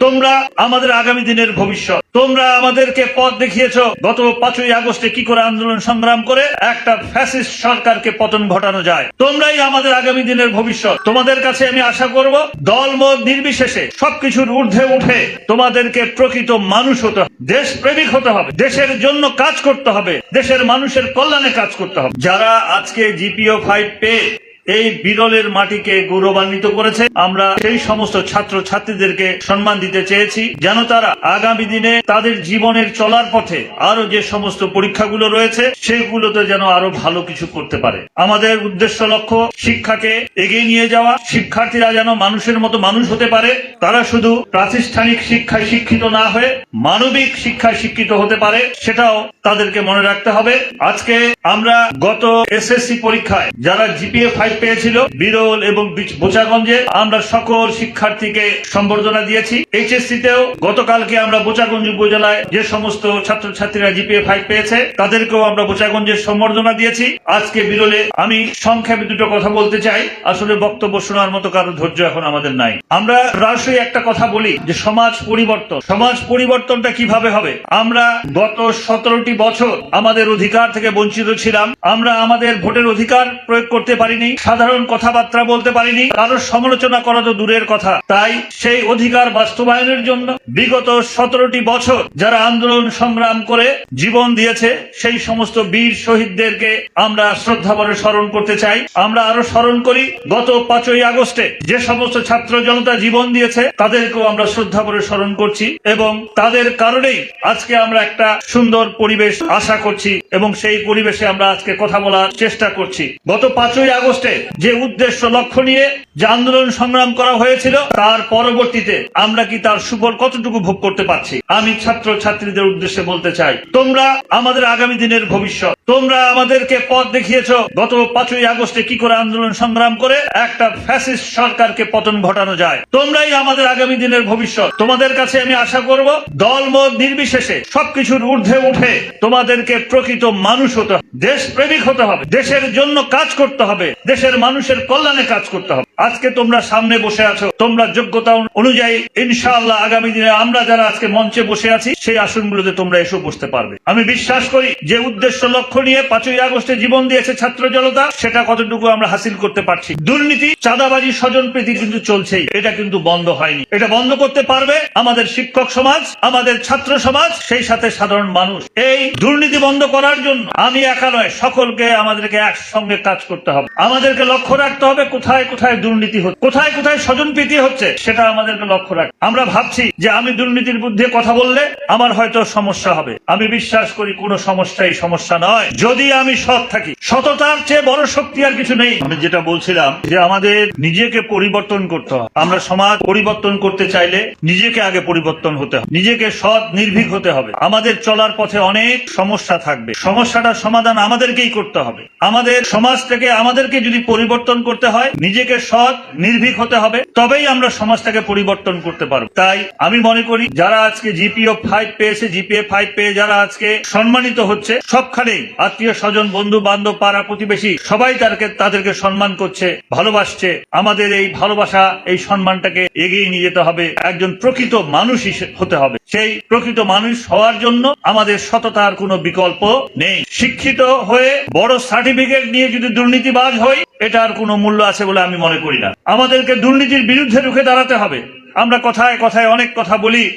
তোমরা আমাদের আগামী দিনের ভবিষ্যৎ। তোমরা আমাদেরকে পথ দেখিয়েছো। গত পাঁচই আগস্টে কি করে আন্দোলন সংগ্রাম করে একটা ফ্যাসিস্ট সরকারকে পতন ঘটানো যায়। তোমরাই আমাদের আগামী দিনের ভবিষ্যৎ। তোমাদের কাছে আমি আশা করব দল মত নির্বিশেষে সবকিছুর ঊর্ধ্বে উঠে তোমাদেরকে প্রকৃত মানুষ হতে হবে। দেশ প্রেমিক হতে হবে। দেশের জন্য কাজ করতে হবে। দেশের মানুষের কল্যাণে কাজ করতে হবে। যারা আজকে জিপিও ফাইভ পেয়ে এই বিরলের মাটিকে গৌরবান্বিত করেছে। আমরা সেই সমস্ত ছাত্র ছাত্রীদেরকে সম্মান দিতে চেয়েছি, যেন তারা আগামী দিনে তাদের জীবনের চলার পথে আরও যে সমস্ত পরীক্ষাগুলো রয়েছে, সেগুলোতে যেন আরও ভালো কিছু করতে পারে। আমাদের উদ্দেশ্য লক্ষ্য, শিক্ষাকে এগিয়ে নিয়ে যাওয়া। শিক্ষার্থীরা যেন মানুষের মতো মানুষ হতে পারে, তারা শুধু প্রাতিষ্ঠানিক শিক্ষায় শিক্ষিত না হয়ে মানবিক শিক্ষায় শিক্ষিত হতে পারে, সেটাও তাদেরকে মনে রাখতে হবে। আজকে আমরা গত এসএসসি পরীক্ষায় যারা জিপিএ ফাইভ পেয়েছিল বিরল এবং বোচাগঞ্জে। আমরা সকল শিক্ষার্থীকে সম্বর্ধনা দিয়েছি। এইচএসসি তেও গতকালকে আমরা বোচাগঞ্জ উপজেলায় যে সমস্ত ছাত্রছাত্রীরা জিপিএ ফাইভ পেয়েছে, তাদেরকেও আমরা বোচাগঞ্জের সম্বর্ধনা দিয়েছি। আজকে বিরলে আমি সংক্ষেপে দুটো কথা বলতে চাই। আসলে বক্তব্য শোনার মতো কারও ধৈর্য এখন আমাদের নাই। আমরা প্রায়শই একটা কথা বলি যে সমাজ পরিবর্তন। সমাজ পরিবর্তনটা কীভাবে হবে? আমরা গত সতেরোটি বছর আমাদের অধিকার থেকে বঞ্চিত ছিলাম। আমরা আমাদের ভোটের অধিকার প্রয়োগ করতে পারিনি। সাধারণ কথাবার্তা বলতে পারিনি। কারোর সমালোচনা করা তো দূরের কথা। তাই সেই অধিকার বাস্তবায়নের জন্য বিগত সতেরোটি বছর যারা আন্দোলন সংগ্রাম করে জীবন দিয়েছে, সেই সমস্ত বীর শহীদদেরকে আমরা শ্রদ্ধাভরে স্মরণ করতে চাই। আমরা আরও স্মরণ করি, গত পাঁচই আগস্টে যে সমস্ত ছাত্র জনতা জীবন দিয়েছে, তাদেরকেও আমরা শ্রদ্ধাভরে স্মরণ করছি এবং তাদের কারণেই আজকে আমরা একটা সুন্দর পরিবেশ আশা করছি। এবং সেই পরিবেশে আমরা আজকে কথা বলার চেষ্টা করছি। গত পাঁচই আগস্টে যে উদ্দেশ্য লক্ষ্য নিয়ে যে আন্দোলন সংগ্রাম করা হয়েছিল, তার পরবর্তীতে আমরা কি তার সুফল কতটুকু ভোগ করতে পারছি? আমি ছাত্র ছাত্রীদের উদ্দেশ্যে বলতে চাই, তোমরা আমাদের আগামী দিনের ভবিষ্যৎ তোমরা আমাদেরকে পথ দেখিয়েছো। গত পাঁচই আগস্টে কি করে আন্দোলন সংগ্রাম করে? একটা ফ্যাসিস্ট সরকারকে পতন ঘটানো যায়। তোমরাই আমাদের আগামী দিনের ভবিষ্যৎ। তোমাদের কাছে আমি আশা করব দল মত নির্বিশেষে সবকিছুর ঊর্ধ্বে উঠে তোমাদেরকে প্রকৃত মানুষ হতে হবে। দেশ প্রেমিক হতে হবে। দেশের জন্য কাজ করতে হবে। দেশের মানুষের কল্যাণে কাজ করতে হবে। আজকে তোমরা সামনে বসে আছো। তোমরা যোগ্যতা অনুযায়ী ইনশাআল্লাহ আগামী দিনে আমরা যারা আজকে মঞ্চে বসে আছি, সেই আসনগুলোতে তোমরা এসে বসতে পারবে। আমি বিশ্বাস করি যে উদ্দেশ্য লক্ষ্য নিয়ে পাঁচই আগস্টে জীবন দিয়েছে ছাত্র জনতা, সেটা কতটুকু আমরা হাসিল করতে পারছি। দুর্নীতি, চাঁদাবাজি স্বজন প্রীতি কিন্তু চলছেই। এটা কিন্তু বন্ধ হয়নি। এটা বন্ধ করতে পারবে আমাদের শিক্ষক সমাজ, আমাদের ছাত্র সমাজ, সেই সাথে সাধারণ মানুষ। এই দুর্নীতি বন্ধ করার জন্য আমি একা নয়, সকলকে আমাদেরকে একসঙ্গে কাজ করতে হবে। আমাদেরকে লক্ষ্য রাখতে হবে কোথায় কোথায় দুর্নীতি হচ্ছে। কোথায় কোথায় স্বজন প্রীতি হচ্ছে, সেটা আমাদেরকে লক্ষ্য রাখ আমরা ভাবছি যে আমি দুর্নীতির বিরুদ্ধে কথা বললে আমার হয়তো সমস্যা হবে। আমি বিশ্বাস করি কোনো সমস্যাই সমস্যা নয়। যদি আমি সৎ থাকি, সততার চেয়ে বড় শক্তি আর কিছু নেই। আমি যেটা বলছিলাম যে আমাদের নিজেকে পরিবর্তন করতে হবে। আমরা সমাজ পরিবর্তন করতে চাইলে নিজেকে আগে পরিবর্তন হতে হবে। নিজেকে সৎ, নির্ভীক হতে হবে। আমাদের চলার পথে অনেক সমস্যা থাকবে। সমস্যাটার সমাধান আমাদেরকেই করতে হবে। আমাদের সমাজ থেকে আমাদেরকে যদি পরিবর্তন করতে হয়, নিজেকে সৎ নির্ভীক হতে হবে, তবেই আমরা সমাজটাকে পরিবর্তন করতে পারব। তাই আমি মনে করি, যারা আজকে জিপিও ফাইভ পেয়েছে, জিপিএ ফাইভ পেয়ে যারা আজকে সম্মানিত হচ্ছে, সবখানেই আত্মীয় স্বজন, বন্ধু বান্ধব, পাড়া প্রতিবেশী, সবাই তাদেরকে তাদেরকে সম্মান করছে, ভালোবাসছে। আমাদের এই ভালোবাসা, এই সম্মানটাকে এগিয়ে নিয়ে যেতে হবে। একজন প্রকৃত মানুষ হতে হবে। সেই প্রকৃত মানুষ হওয়ার জন্য আমাদের সততার কোনো বিকল্প নেই। শিক্ষিত হয়ে বড় সার্টিফিকেট নিয়ে যদি দুর্নীতিবাজ হই, এটার কোনো মূল্য আছে বলে আমি মনে করি না। আমাদেরকে দুর্নীতির বিরুদ্ধে রুখে দাঁড়াতে হবে। আমরা কথায় কথায় অনেক কথা বলি,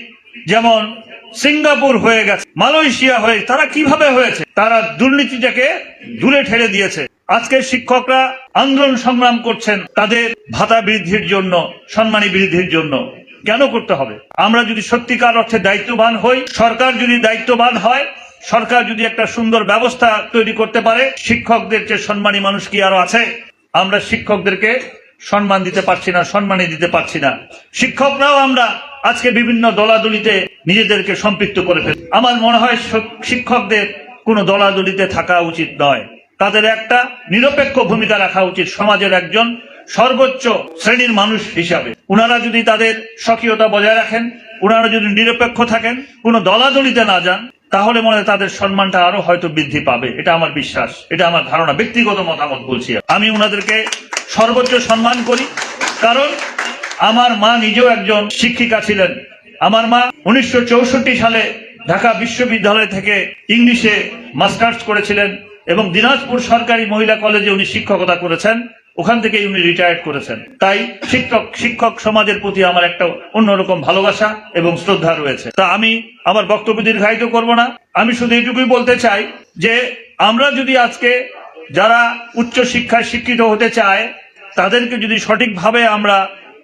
যেমন সিঙ্গাপুর হয়ে গেছে, মালয়েশিয়া হয়ে, তারা কীভাবে হয়েছে? তারা দুর্নীতিটাকে দূরে ঠেলে দিয়েছে। আজকে শিক্ষকরা আন্দোলন সংগ্রাম করছেন তাদের ভাতা বৃদ্ধির জন্য, সম্মানী বৃদ্ধির জন্য। কেন করতে হবে? আমরা যদি সত্যিকার অর্থে দায়িত্ববান হই, সরকার যদি দায়িত্ববান হয়, সরকার যদি একটা সুন্দর ব্যবস্থা তৈরি করতে পারে, শিক্ষকদের যে সম্মানী মানুষ কি আরও আছে? আমরা শিক্ষকদেরকে সম্মান দিতে পারছি না সম্মানী দিতে পারছি না। শিক্ষকরাও আমরা আজকে বিভিন্ন দলাদলিতে নিজেদেরকে সম্পৃক্ত করে ফেলি আমার মনে হয় শিক্ষকদের কোনো দলাদলিতে থাকা উচিত নয়। তাদের একটা নিরপেক্ষ ভূমিকা রাখা উচিত সমাজের একজন সর্বোচ্চ শ্রেণির মানুষ হিসাবে। ওনারা যদি তাদের স্বকীয়তা বজায় রাখেন ওনারা যদি নিরপেক্ষ থাকেন, কোনো দলাদলিতে না যান, তাহলে মনে হয় তাদের সম্মানটা আরও হয়তো বৃদ্ধি পাবে। এটা আমার বিশ্বাস, এটা আমার ধারণা, ব্যক্তিগত মতামত বলছি আমি। ওনাদেরকে সর্বোচ্চ সম্মান করি। কারণ আমার মা নিজেও একজন শিক্ষিকা ছিলেন। আমার মা উনিশশো চৌষট্টি সালে ঢাকা বিশ্ববিদ্যালয় থেকে ইংলিশে মাস্টার্স করেছিলেন এবং দিনাজপুর সরকারি মহিলা কলেজে উনি শিক্ষকতা করেছেন। ওখান থেকে উনি রিটায়ার্ড করেছেন। তাই শিক্ষক শিক্ষক সমাজের প্রতি আমার একটা অন্যরকম ভালোবাসা এবং শ্রদ্ধা রয়েছে। তা আমি আমার বক্তব্য দীর্ঘায়িত করব না। আমি শুধু এইটুকুই বলতে চাই যে আমরা যদি আজকে যারা উচ্চ শিক্ষায় শিক্ষিত হতে চায় তাদেরকে যদি সঠিকভাবে আমরা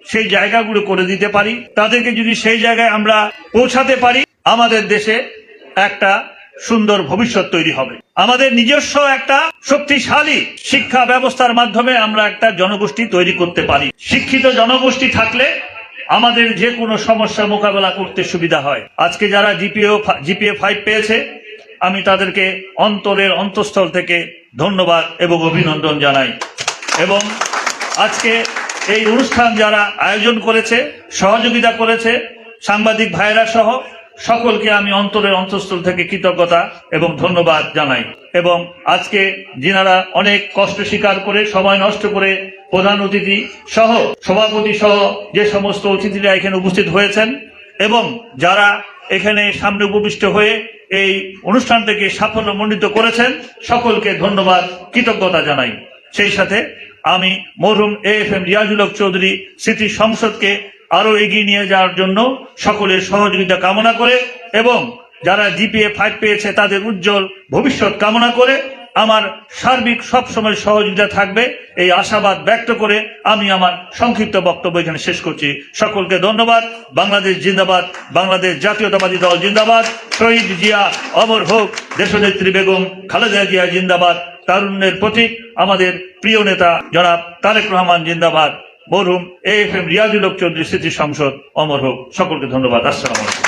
সেই জায়গাগুলো করে দিতে পারি, তাদেরকে যদি সেই জায়গায় আমরা পৌঁছাতে পারি, আমাদের দেশে একটা সুন্দর ভবিষ্যৎ তৈরি হবে। আমাদের নিজস্ব একটা শক্তিশালী শিক্ষা ব্যবস্থার মাধ্যমে আমরা একটা জনগোষ্ঠী তৈরি করতে পারি। শিক্ষিত জনগোষ্ঠী থাকলে আমাদের যে কোনো সমস্যা মোকাবেলা করতে সুবিধা হয়। আজকে যারা জিপিও জিপিএ ফাইভ পেয়েছে, আমি তাদেরকে অন্তরের অন্তঃস্থল থেকে ধন্যবাদ এবং অভিনন্দন জানাই। এবং আজকে এই অনুষ্ঠান যারা আয়োজন করেছে, সহযোগিতা করেছে, সাংবাদিক ভাইরা সহ, সকলকে আমি অন্তরের অন্তঃস্থল থেকে কৃতজ্ঞতা এবং ধন্যবাদ জানাই। এবং আজকে যিনারা অনেক কষ্ট স্বীকার করে, সময় নষ্ট করে প্রধান অতিথি সহ, সভাপতি সহ যে সমস্ত অতিথিরা এখানে উপস্থিত হয়েছেন এবং যারা এখানে সামনে উপবিষ্ট হয়ে এই অনুষ্ঠানটাকে সাফল্যমণ্ডিত করেছেন, সকলকে ধন্যবাদ, কৃতজ্ঞতা জানাই। সেই সাথে আমি মরহুম A F M Riazul Haque Chowdhury স্মৃতি সংসদকে আরও এগিয়ে নিয়ে যাওয়ার জন্য সকলের সহযোগিতা কামনা করে এবং যারা জিপিএ ফাইভ পেয়েছে তাদের উজ্জ্বল ভবিষ্যৎ কামনা করে আমার সার্বিক সবসময় সহযোগিতা থাকবে। এই আশাবাদ ব্যক্ত করে আমি আমার সংক্ষিপ্ত বক্তব্য এখানে শেষ করছি। সকলকে ধন্যবাদ। বাংলাদেশ জিন্দাবাদ, বাংলাদেশ জাতীয়তাবাদী দল জিন্দাবাদ। শহীদ জিয়া, অমর হোক, দেশনেত্রী বেগম খালেদা জিয়া জিন্দাবাদ। তারুণ্যের প্রতীক আমাদের প্রিয় নেতা জনাব তারেক রহমান জিন্দাবাদ। মরহুম A F M Riazul Chowdhury স্মৃতি সংসদ অমর হোক। সকলকে ধন্যবাদ। আসসালাম আলাইকুম।